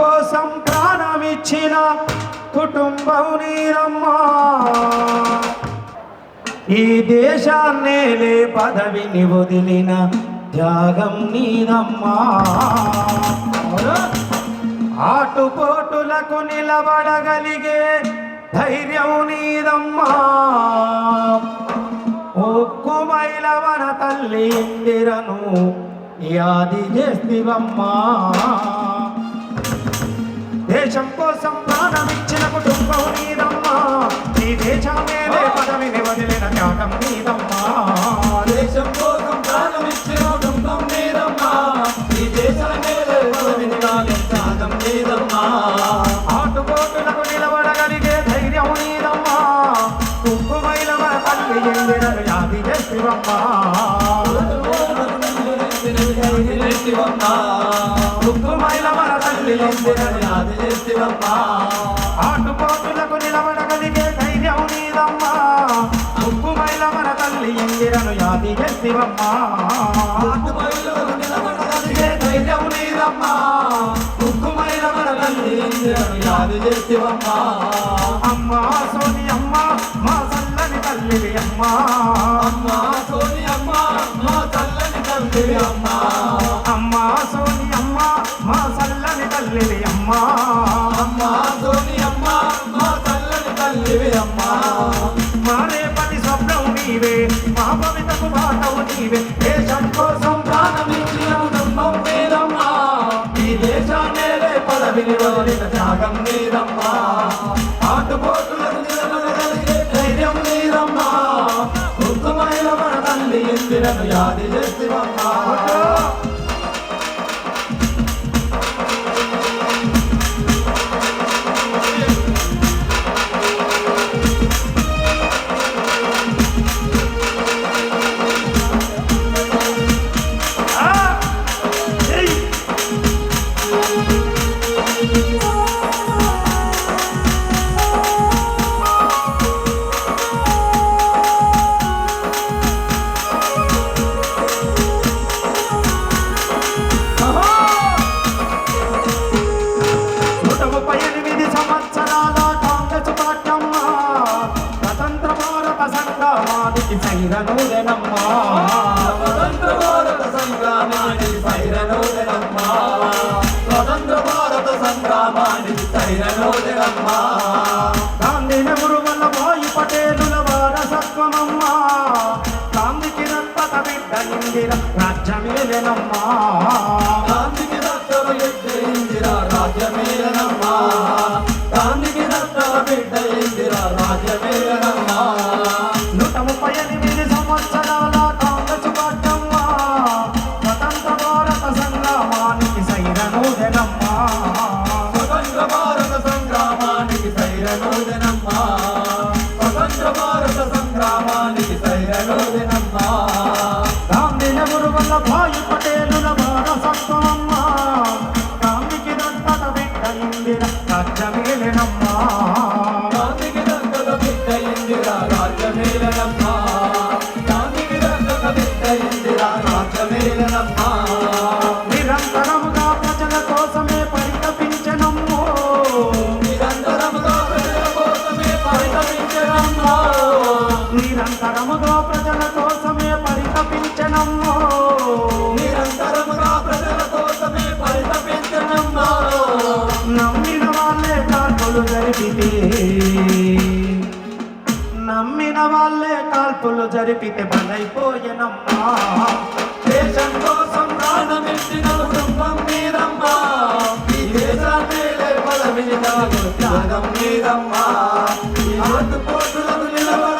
కోసం ప్రాణమిచ్చిన కుటుంబం నీరమ్మా. ఈ దేశాన్నేలే పదవిని వదిలిన త్యాగం నీదమ్మా. ఆటుపోటులకు నిలబడగలిగే ధైర్యం నీదమ్మా. ఒక్కు మైలవన తల్లి ఇందిరను యాది చేస్తివమ్మా. దేశం కోసం ప్రాణమిచ్చిన కుటుంబం నీదమ్మా. నీ దేశమేలే పదవిని వదిలిన త్యాగం నీదమ్మా. దేశం కోసం ప్రాణమిచ్చిన కుటుంబం మీదమ్మా ఈ దేశాన్ని పదవిని కాని త్యాగం మీదమ్మా ఆటుపోటులకు నిలబడగలిగే ధైర్యం నీదమ్మా. ఉక్కుమైల మన తల్లి ఇందిరను యాది చేస్తివమ్మా ఉక్కుమైల తల్లి ఆటుపోటులకు నిలబడగలిగే ధైర్యం నీదమ్మా. ఉక్కుమైల మన తల్లి ఇందిరను యాది నిలబడగలిగే ధైర్యం నీదమ్మా. ఉక్కుమైన మన తల్లి ఇందిరను యాది చేస్తివమ్మా అమ్మా సోని అమ్మ మా చల్లని తల్లివి అమ్మా అమ్మా. తల్లి ఇందిరను యాది సంగ్రామానికి సైరనోదనమ్మా స్వతంత్ర భారత సంగ్రామానికి సైరనోదనమ్మా గాంధీ నెహ్రూ వల్ల భాయి పటేలుల వారసత్వమమ్మా. గాంధీకి రక్త బిడ్డ ఇందిర రాజ్యమేలనమ్మా. Gracias. నమ్మిన వాళ్ళే కాల్పులు జరిపితే బలైపోయనమ్మా. దేశం కోసం ప్రాణమిచ్చిన కుటుంబం మీదమ్మా ఈ దేశాన్నేలే పదవిని త్యాగం మీదమ్మా. ఈ ఆటుపోటులకు నిలబడగలిగే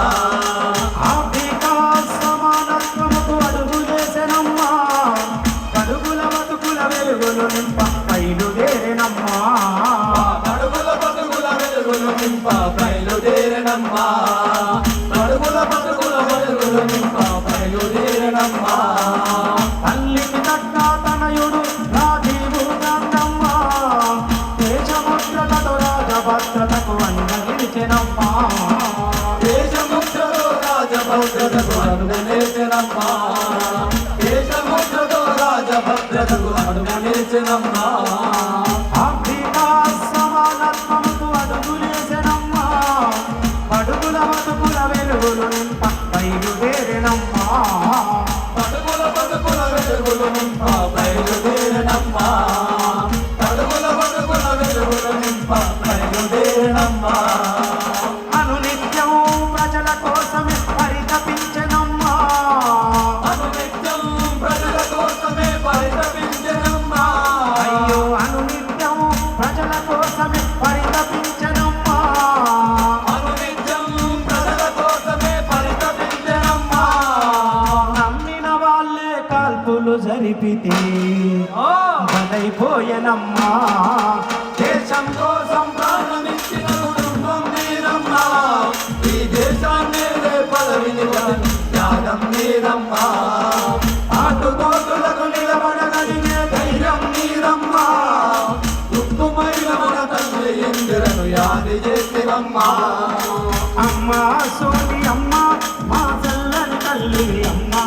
ప్రజలకు అడుగులేసినమ్మా అంబికా సమానత్వంతో అడుగులేసినమ్మా పడుగుల బతుకుల వెలుగులు అయిపోయనమ్మా దేశం కోసం ప్రాణమిచ్చిన కుటుంబం మీరమ్మా ఈ దేశాన్ని పదవిని త్యాగం మీరమ్మా అమ్మా సోని అమ్మా మా చల్లని తల్లి అమ్మా.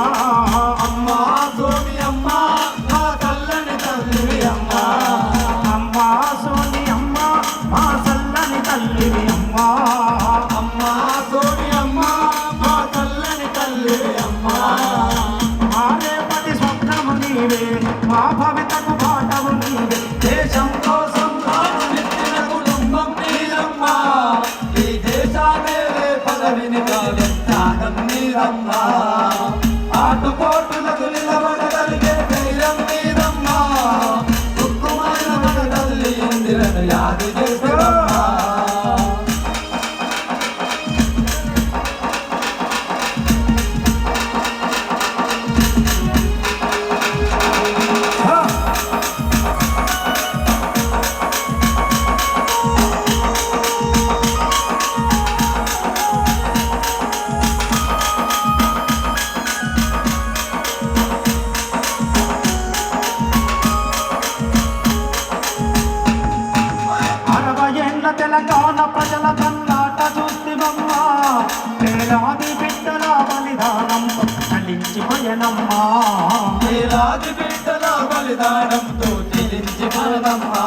వేలాది బిడ్డల బలిదానంతో చెలించి పురినమ్మా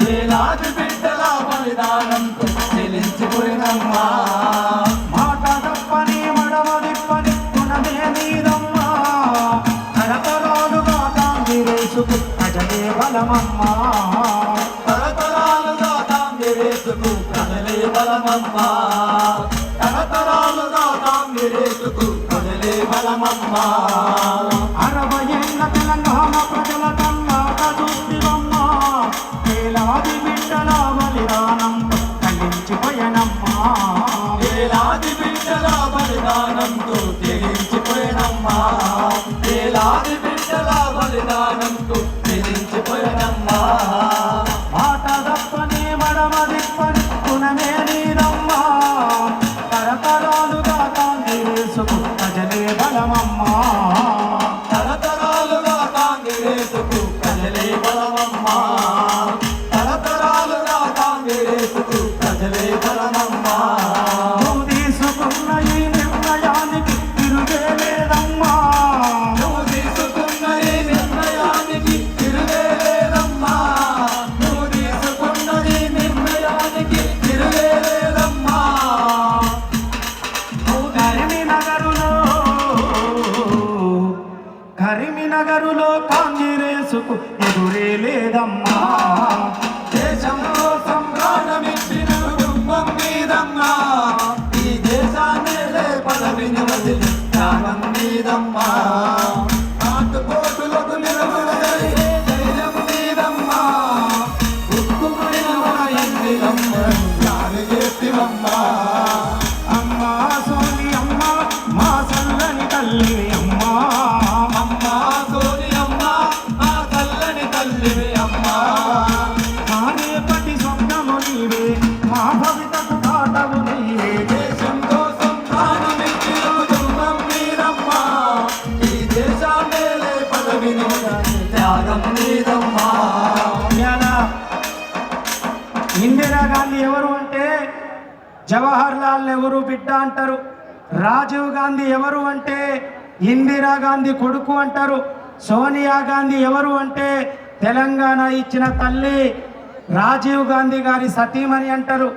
వేలాది బిడ్డల బలిదానంతో చెలించి పురినమ్మా మాట తప్పని మడమ తిప్పని గుణమే నీదమ్మా తరతరాలుగా తాంగి వేసుకు అజనే బలమమ్మా. తరతరాలుగా తాంగి వేసుకు కదలే బలమమ్మా. తరతరాలుగా తాంగి వేసుకు కదలే బలమమ్మా. వేలాది బిడ్డల బలిదానం తగ్గించిపోయనమ్మా వేలాది బిడ్డల బలిదానంతో తెగించిపోయనమ్మా. రాసిన జ్ఞానం మీదమ్మా. నాటుకోటులకు నిలబడై ధైర్యం మీదమ్మా. ఉక్కుమైన మన ఇంద్రియమ్మ జ్ఞాని చేతివమ్మా అమ్మా సోని అమ్మ మా చల్లని తల్లి అమ్మా. అమ్మా సోని అమ్మ మా చల్లని తల్లి జవహర్ లాల్ నెహ్రూ బిడ్డ అంటారు? రాజీవ్ గాంధీ ఎవరు అంటే? ఇందిరా గాంధీ కొడుకు అంటారు. సోనియా గాంధీ ఎవరు అంటే? తెలంగాణ ఇచ్చిన తల్లి రాజీవ్ గాంధీ గారి సతీమణి అంటారు.